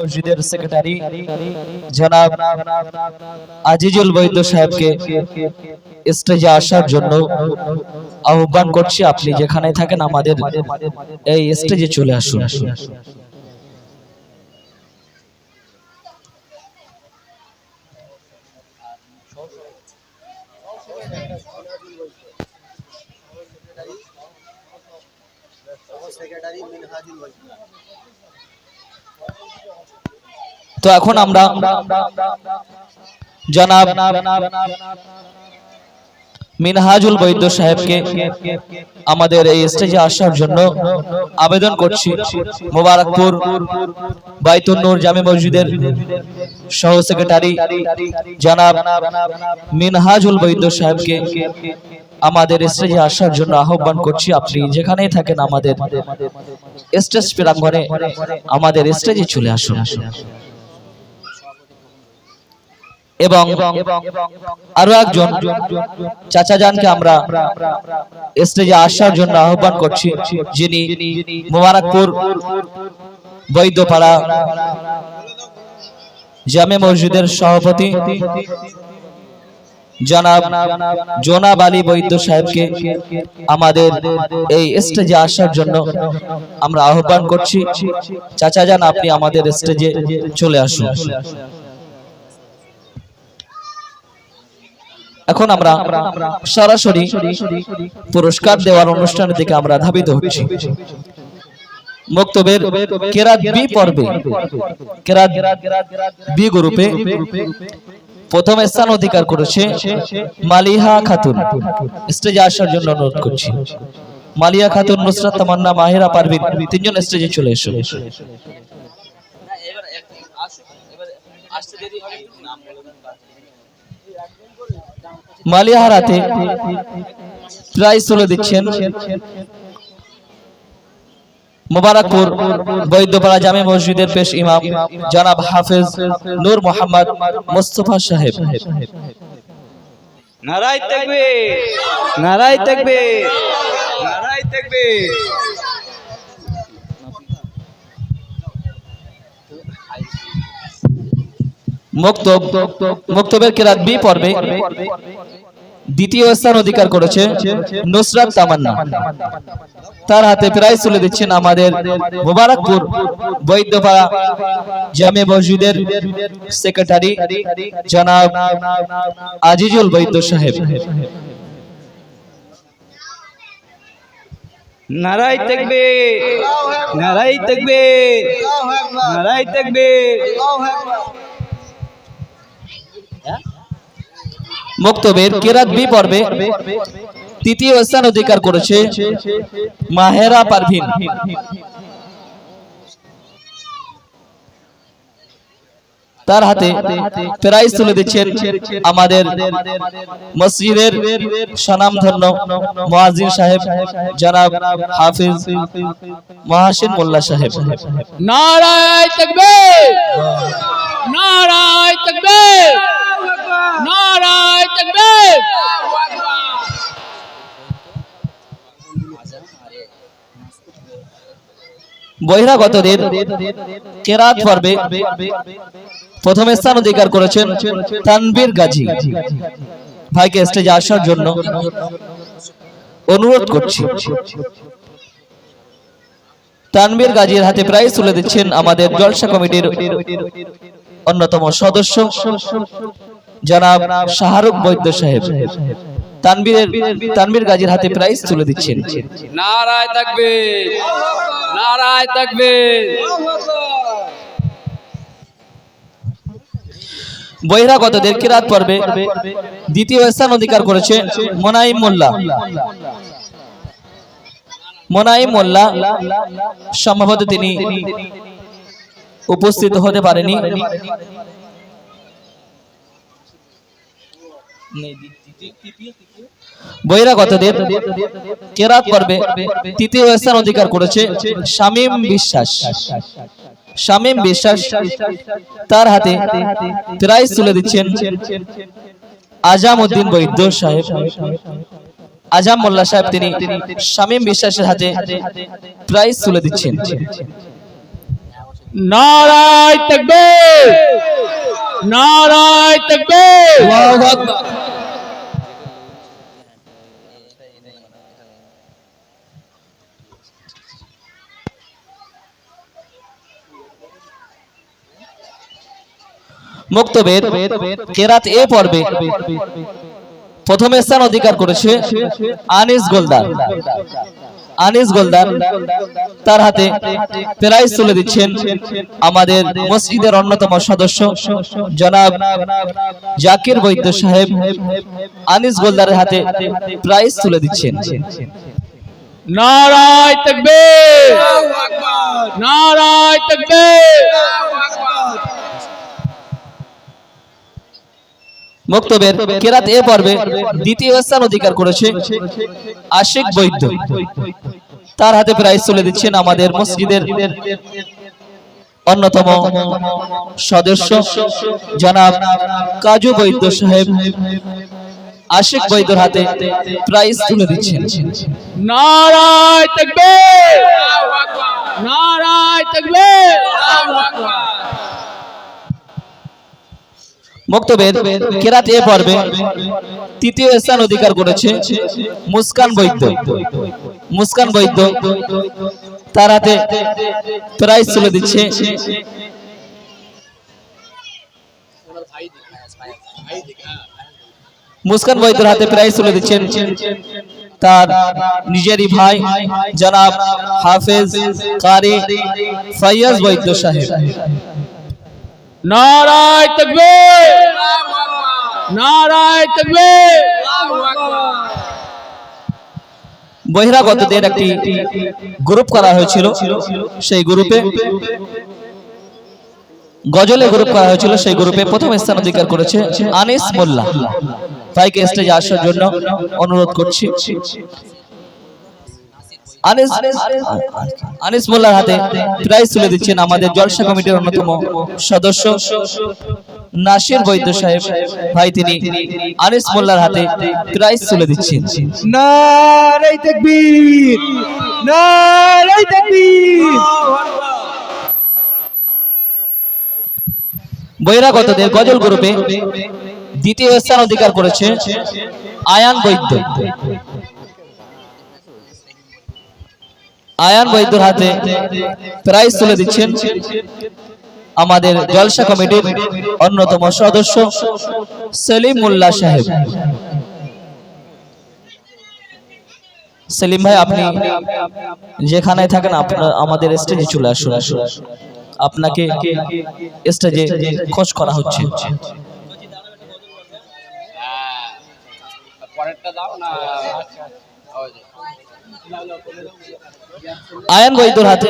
মসজিদের সেক্রেটারি জনাব আজিজুল বৈদ্য সাহেবকে স্টেজে আসার জন্য আহ্বান করছি। আপনি যেখানে থাকেন, আমাদের এই স্টেজে চলে আসুন। সেক্রেটারি মিনহাজুল তো এখন আমরা জনাব মিনহাজুল বৈদ্য সাহেবকে আমাদের এই স্টেজে আসার জন্য আবেদন করছি। মোবারকপুর বাইতুন্নুর নূর জামে মসজিদের সহ সেক্রেটারি জানাব মিনহাজুল বৈদ্য সাহেবকে আমাদের স্টেজে আসার জন্য আহ্বান করছি। আপনি যেখানেই থাকেন আমাদের স্টেজ প্রাঙ্গণে আমাদের স্টেজে চলে আসুন। এবং আরও একজন চাচা জানকে আমরা স্টেজে আসার জন্য আহ্বান করছি যিনি মোবারকপুর বৈদ্যপাড়া জামে মসজিদের সভাপতি জনাব জোনাব আলী বৈদ্য সাহেবকে আমাদের এই স্টেজে আসার জন্য আমরা আহ্বান করছি। চাচা যান আপনি আমাদের স্টেজে চলে আসুন। এখন আমরা সরাসরি পুরস্কার দেওয়ার অনুষ্ঠানের দিকে আমরা ধাবিত হচ্ছি। মক্তবের কেরাত বি পর্বে, কেরাত বি গ্রুপে প্রথম স্থান অধিকার করেছে মালিহা খাতুন। স্টেজে আসার জন্য অনুরোধ করছি। মালিয়া খাতুন, নুসরাত তামান্না, মাহিরা পারভিন তিনজন স্টেজে চলে এসো। মালিয়ার হাতে প্রাইজ তুলে দিচ্ছেন। মোবারকপুর বৈদ্যপাড়া জামে মসজিদের পেশ ইমাম জনাব হাফেজ নূর মোহাম্মদ মোস্তফা সাহেব। নারাই থাকবে নারাই থাকবে নারাই থাকবে মুক্তব মুক্তবের পর্বে দ্বিতীয় স্থান অধিকার করেছে নুসরাত তামান্না। তার হাতে প্রাইজ তুলে দিচ্ছেন আমাদের মোবারকপুর বৈদ্যপাড়া জামে মসজিদের সেক্রেটারি জনাব আজিজুল বৈদ্য সাহেব। নারাই থাকবে নারাই থাকবে নারাই থাকবে মুক্তবের কেরাত বি পর্বে তৃতীয় স্থান অধিকার করেছে মাহেরা পারভিন। তার হাতে প্রাইজ তুলে দিচ্ছেন আমাদের মসজিদের স্বনামধন্য মুয়াজ্জিন সাহেব, জনাব হাফিজ মহাসিন মোল্লা সাহেব। নারায় থাকবে নারায় থাকবে নারায় থাকবে বহিরাগতদের কেরাত পর্বে প্রথম স্থান অধিকার করেছেন তানবীর গাজী। ভাইকে স্টেজে আসার জন্য অনুরোধ করছি। তানবীর গাজীর হাতে প্রাইজ তুলে দিচ্ছেন আমাদের জলসা কমিটির অন্যতম সদস্য জনাব শাহরুখ বৈদ্য সাহেব। তানবীরের তানবীর গাজীর হাতে প্রাইজ তুলে দিচ্ছেন। নারায় থাকবে নারায় থাকবে বহিরাগতদের কিরাত পর্বে দ্বিতীয় স্থান অধিকার করেছে মোনাইম মোল্লা। মোনাইম মোল্লা সম্ভবত তিনি উপস্থিত হতে পারেনি। বহিরাগতদের কেরাত পর্বে তৃতীয় স্থান অধিকার করেছে শামীম বিশ্বাস। শামীম বিশ্বাস তার হাতে প্রাইজ তুলে দিচ্ছেন আজাম উদ্দিন বৈদ্য সাহেব। আজাম মোল্লা সাহেব তিনি শামীম বিশ্বাসের হাতে প্রাইজ তুলে দিচ্ছেন। নারায় নারায় তকবীর। আল্লাহু আকবার। মুক্তবের কেরাত এ পর্বে প্রথম স্থান অধিকার করেছে আনিস গোলদার। আনিস গোলদার তার হাতে প্রাইজ তুলে দিচ্ছেন আমাদের মসজিদের অন্যতম সদস্য জনাব জাকির বৈদ্য সাহেব। আনিস গোলদারের হাতে প্রাইজ তুলে দিচ্ছেন। নারায় তকবীর! নারায় তকবীর! মুক্তবের কেরাত এ পর্বে দ্বিতীয় স্থান অধিকার করেছে আশিক বৈদ্য। তার হাতে প্রাইজ তুলে দিচ্ছেন আমাদের মসজিদের অন্যতম সদস্য জনাব কাজু বৈদ্য সাহেব। আশিক বৈদ্যর হাতে প্রাইজ তুলে দিচ্ছেন। নারায় নারায় মুক্তবেদ কেরাত এ পর্বে তৃতীয় স্থান অধিকার করেছে মুস্কান বৈদ্য। মুস্কান বৈদ্য তার হাতে প্রাইজ তুলে দিচ্ছে। মুস্কান বৈদ্যর হাতে প্রাইজ তুলে দিচ্ছেন তার নিজেরই ভাই জনাব হাফেজ কারি ফাইয়াজ বৈদ্য সাহেব। নারায় তকবীর। নারায় তকবীর। বহিরাগতদের একটি গ্রুপ করা হয়েছিল সেই গ্রুপে গজলে গ্রুপ করা হয়েছিল সেই গ্রুপে প্রথম স্থান অধিকার করেছে আনিস মোল্লা। ভাইকে স্টেজে আসার জন্য অনুরোধ করছি। আনিস আনিস মোল্লার হাতে প্রাইজ তুলে দিচ্ছেন আমাদের জলসা কমিটির অন্যতম সদস্য নাসির বৈদ্য সাহেব। ভাই তিনি আনিস মোল্লার হাতে প্রাইজ তুলে দিচ্ছেন। নারাই তাকবীর নারাই তাকবীর। বহিরাগতদের গজল গ্রুপে দ্বিতীয় স্থান অধিকার করেছে আয়ান বৈদ্য। আয়ান বৈদ্যর হাতে প্রাইজ তুলে দিচ্ছেন আমাদের জলসা কমিটির অন্যতম সদস্য সেলিম মোল্লা সাহেব। সেলিম ভাই, আপনি যেখানে থাকেন আমাদের স্টেজে চলে আসুন। আপনাকে স্টেজে খোঁজ করা হচ্ছে। পরেরটা দাও না। আয়ন বৈদ্যর হাতে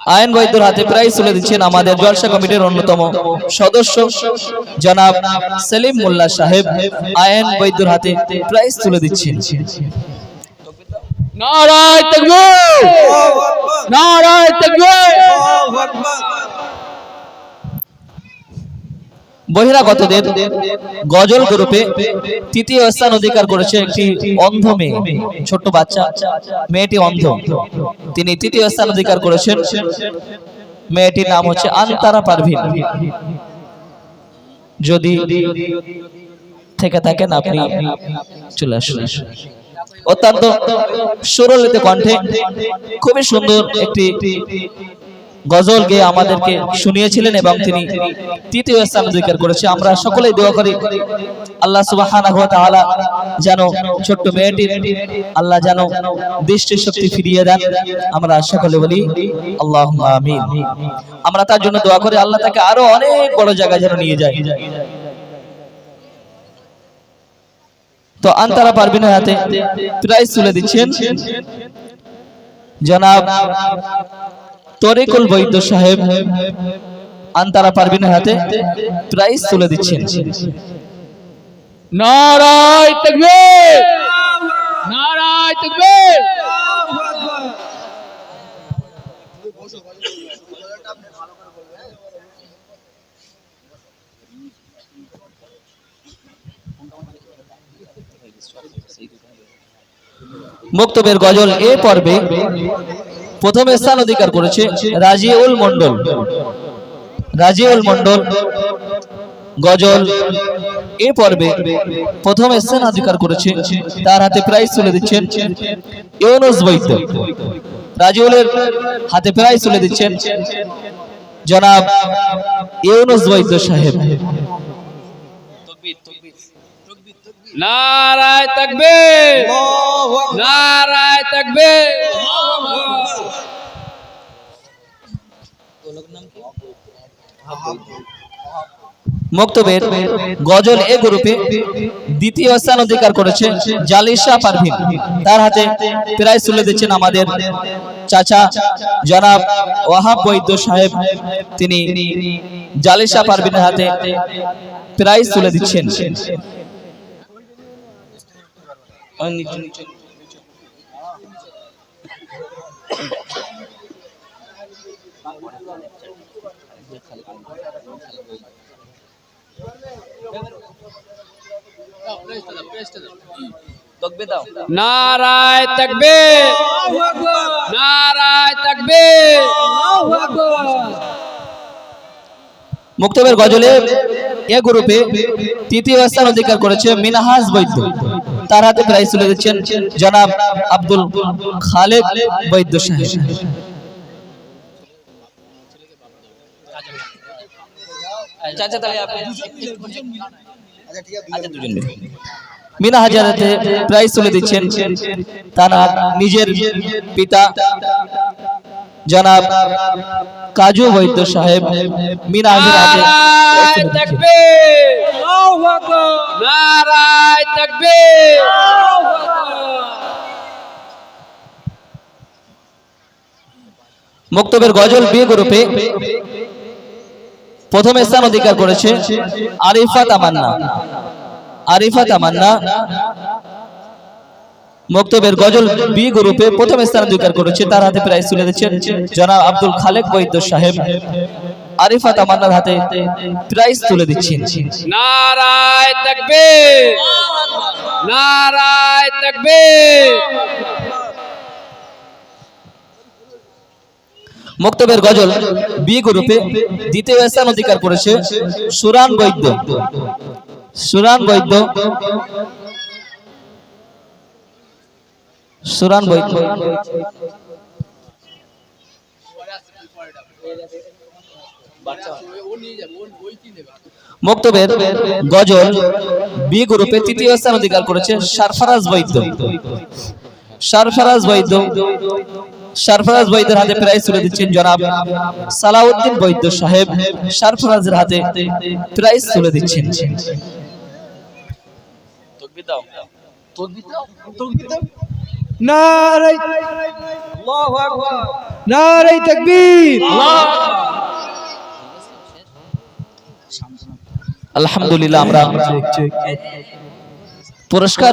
আয়ন বৈদ্যর হাতে প্রাইজ তুলে দিচ্ছেন আমাদের জলসা কমিটির অন্যতম সদস্য জনাব সেলিম মোল্লা সাহেব আয়ন বৈদ্যর হাতে প্রাইজ তুলে দিচ্ছেন নারায় তকবীর নারায় তকবীর বহিরাগতদের গজল গ্রুপে তৃতীয় স্থান অধিকার করেছে একটি অন্ধ মেয়ে, ছোট্ট বাচ্চা। মেয়েটি অন্ধ। তিনি তৃতীয় স্থান অধিকার করেছেন। মেয়েটির নাম হচ্ছে আন্তারা পারভিন। যদি থেকে থাকেন, আপনি চলে আসুন। অত্যন্ত সুরলিত কণ্ঠে খুবই সুন্দর একটি গজল গেয়ে আমাদেরকে শুনিয়েছিলেন এবং তিনি তৃতীয় স্থান অধিকার করেছে। আমরা সকলেই দোয়া করি, আল্লাহ সুবাহ যেন ছোট্ট মেয়েটির আল্লাহ যেন দৃষ্টি শক্তি ফিরিয়ে দেন। আমরা সকলে বলি আমিন। আমরা তার জন্য দোয়া করি, আল্লাহ তাকে আরও অনেক বড় জায়গায় যেন নিয়ে যায়। তো আন্তারা পারবিনের হাতে প্রাইজ তুলে দিচ্ছেন। জনাব তরিকুল বৈদ্য সাহেব আন্তারা পারবিনের হাতে প্রাইজ তুলে দিচ্ছেন। নারায় তকবীর! নারায় তকবীর! মুক্তবের গজল এ পর্বে প্রথম স্থান অধিকার করেছে রাজিউল মন্ডল রাজিউল মন্ডল গজল এ পর্বে প্রথম স্থান অধিকার করেছে তার হাতে প্রাইজ তুলে দিচ্ছেন ইউনুস বৈদ্য। রাজিউলের হাতে প্রাইজ তুলে দিচ্ছেন জনাব ইউনুস বৈদ্য সাহেব। নারায় তাকবীর নারায় তাকবীর। মুক্তবের গজল এ গ্রুপে দ্বিতীয় স্থান অধিকার করেছে জালিশা পারভিন। তার হাতে প্রায় তুলে দিচ্ছেন আমাদের চাচা জনাব ওয়াহাব বৈদ্য সাহেব। তিনি জালিশা পারভিনের হাতে প্রাইজ তুলে দিচ্ছেন। নারায় নারায় মুক্তবের গজলে এ গ্রুপে তৃতীয় স্থান অধিকার করেছে মিনহাজ বৈদ্য। তার হাতে প্রাইজ তুলে দিচ্ছেন জনাব আব্দুল খালেদ বৈদ্য সাহেব। চাচা তাহলে আপনি আচ্ছা দুজন মিনা হাজার হাতে প্রাইজ তুলে দিচ্ছেন তার নিজের পিতা জনাব কাজু বৈদ্য সাহেব। মিনা হাজার হাতে প্রাইজ তুলে নারায় তাকবীর। নারায় তাকবীর। মুক্তবের গজল বি গ্রুপে প্রথম স্থান অধিকার করেছে আরিফা তামান্না আরিফা তামান্না মুক্তবের গজল বি গ্রুপে প্রথম স্থান অধিকার করেছে, তার হাতে প্রাইজ তুলে দিচ্ছেন জনাব আব্দুল খালেক বৈদ্য সাহেব। আরিফা তামান্নার হাতে প্রাইজ তুলে দিচ্ছেন। নারায় তাকবীর। নারায় তাকবীর। মুক্তবের গজল বি গ্রুপে দ্বিতীয় স্থান অধিকার করেছে সুরান বৈদ্য সুরান বৈদ্য সুরান বৈদ্য মুক্তবের গজল বি গ্রুপে তৃতীয় স্থান অধিকার করেছে সারফারাজ বৈদ্য। সারফারাজ বৈদ্য সারফরাজ বৈদ্যের হাতে প্রাইজ তুলে দিচ্ছেন জনাব সালাউদ্দিন বৈদ্য সাহেব। সারফরাজের হাতে প্রাইজ তুলে দিচ্ছেন। নারাই নারাই তাকবীর আলহামদুলিল্লাহ আমরা পুরস্কার